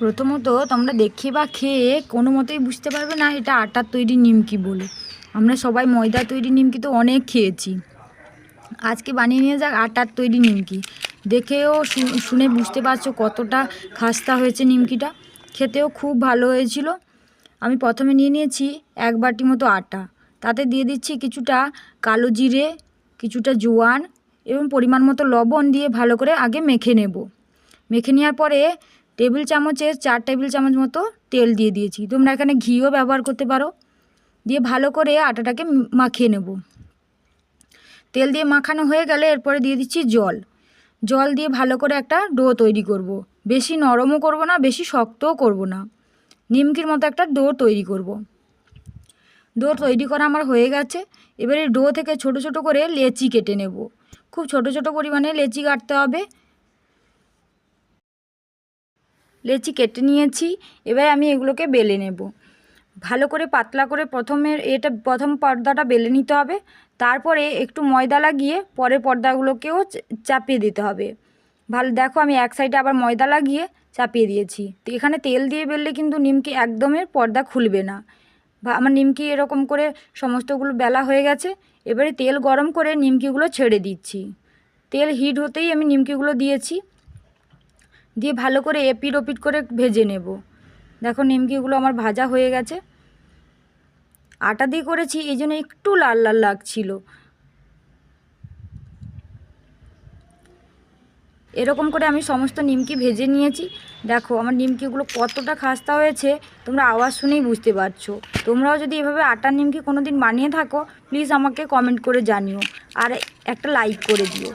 প্রথমত তোমরা দেখে বা খেয়ে কোনো মতেই বুঝতে পারবে না এটা আটার তৈরি নিমকি বলে। আমরা সবাই ময়দা তৈরি নিমকি তো অনেক খেয়েছি। আজকে বানিয়ে নিয়ে যাক আটার তৈরি নিমকি। দেখেও শুনে বুঝতে পারছ কতটা খাস্তা হয়েছে নিমকিটা। খেতেও খুব ভালো হয়েছিল। আমি প্রথমে নিয়ে নিয়েছি এক বাটি মতো আটা। তাতে দিয়ে দিচ্ছি কিছুটা কালো জিরে, কিছুটা জোয়ান এবং পরিমাণ মতো লবণ দিয়ে ভালো করে আগে মেখে নেব। মেখে নেওয়ার পরে টেবিল চামচের চার টেবিল চামচ মতো তেল দিয়ে দিয়েছি। তোমরা এখানে ঘিও ব্যবহার করতে পারো। দিয়ে ভালো করে আটাটাকে মাখিয়ে নেব। তেল দিয়ে মাখানো হয়ে গেলে এরপরে দিয়ে দিচ্ছি জল। জল দিয়ে ভালো করে একটা ডো তৈরি করব। বেশি নরমও করব না, বেশি শক্তও করব না। নিমকির মতো একটা ডো তৈরি করব। ডো তৈরি করা আমার হয়ে গেছে। এবারে ডো থেকে ছোট ছোট করে লেচি কেটে নেব। খুব ছোট ছোট পরিমাণে লেচি কাটতে হবে। লেচি কেটে নিয়েছি, এবার আমি এগুলোকে বেলে নেব। ভালো করে পাতলা করে প্রথমে এটা, প্রথম পর্দাটা বেলে নিতে হবে। তারপরে একটু ময়দা লাগিয়ে পরের পর্দাগুলোকেও চাপিয়ে দিতে হবে। ভালো, দেখো আমি এক সাইডে আবার ময়দা লাগিয়ে চাপিয়ে দিয়েছি। তো এখানে তেল দিয়ে বেললে কিন্তু নিমকি একদমের পর্দা খুলবে না। বা আমার নিমকি এরকম করে সমস্তগুলো বেলা হয়ে গেছে, এবারে তেল গরম করে নিমকিগুলো ছেড়ে দিচ্ছি। তেল হিট হতেই আমি নিমকিগুলো দিয়েছি। দিয়ে ভালো করে এপিট ওপিট করে ভেজে নেব। দেখো নিমকিগুলো আমার ভাজা হয়ে গেছে। আটা দিয়ে করেছি, এই জন্য একটু লাল লাল লাগছিল। এরকম করে আমি সমস্ত নিমকি ভেজে নিয়েছি। দেখো আমার নিমকিগুলো কতটা খাস্তা হয়েছে, তোমরা আওয়াজ শুনেই বুঝতে পারছ। তোমরাও যদি এভাবে আটার নিমকি কোনো দিন বানিয়ে থাকো প্লিজ আমাকে কমেন্ট করে জানিও। আর একটা লাইক করে দিও।